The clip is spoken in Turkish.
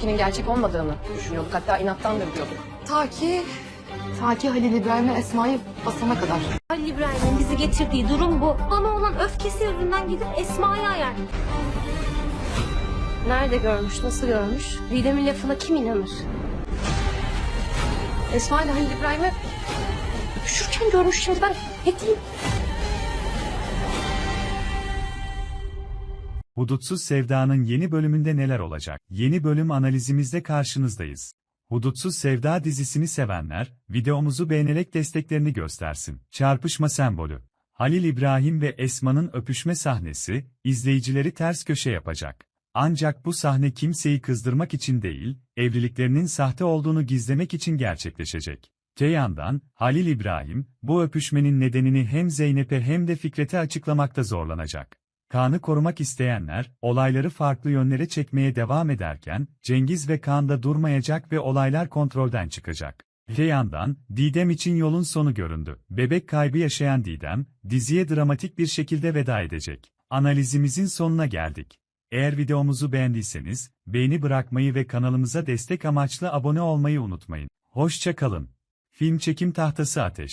ilişkinin gerçek olmadığını düşünüyorduk. Hatta inattandır diyorduk. Ta ki, ta ki Halil İbrahim'le Esma'yı basana kadar. Halil İbrahim'in bizi getirdiği durum bu. Bana olan öfkesi yüzünden gidip Esma'yı ayar. Nerede görmüş, nasıl görmüş? Didem'in lafına kim inanır? Esma ile Halil İbrahim'i öpüşürken görmüş şimdi ben ne diyeyim? Hudutsuz Sevda'nın yeni bölümünde neler olacak? Yeni bölüm analizimizde karşınızdayız. Hudutsuz Sevda dizisini sevenler, videomuzu beğenerek desteklerini göstersin. Çarpışma sembolü. Halil İbrahim ve Esma'nın öpüşme sahnesi, izleyicileri ters köşe yapacak. Ancak bu sahne kimseyi kızdırmak için değil, evliliklerinin sahte olduğunu gizlemek için gerçekleşecek. Te yandan, Halil İbrahim, bu öpüşmenin nedenini hem Zeynep'e hem de Fikret'e açıklamakta zorlanacak. Kaan'ı korumak isteyenler, olayları farklı yönlere çekmeye devam ederken, Cengiz ve Kaan da durmayacak ve olaylar kontrolden çıkacak. Öte yandan, Didem için yolun sonu göründü. Bebek kaybı yaşayan Didem, diziye dramatik bir şekilde veda edecek. Analizimizin sonuna geldik. Eğer videomuzu beğendiyseniz, beğeni bırakmayı ve kanalımıza destek amaçlı abone olmayı unutmayın. Hoşça kalın. Film çekim tahtası ateş.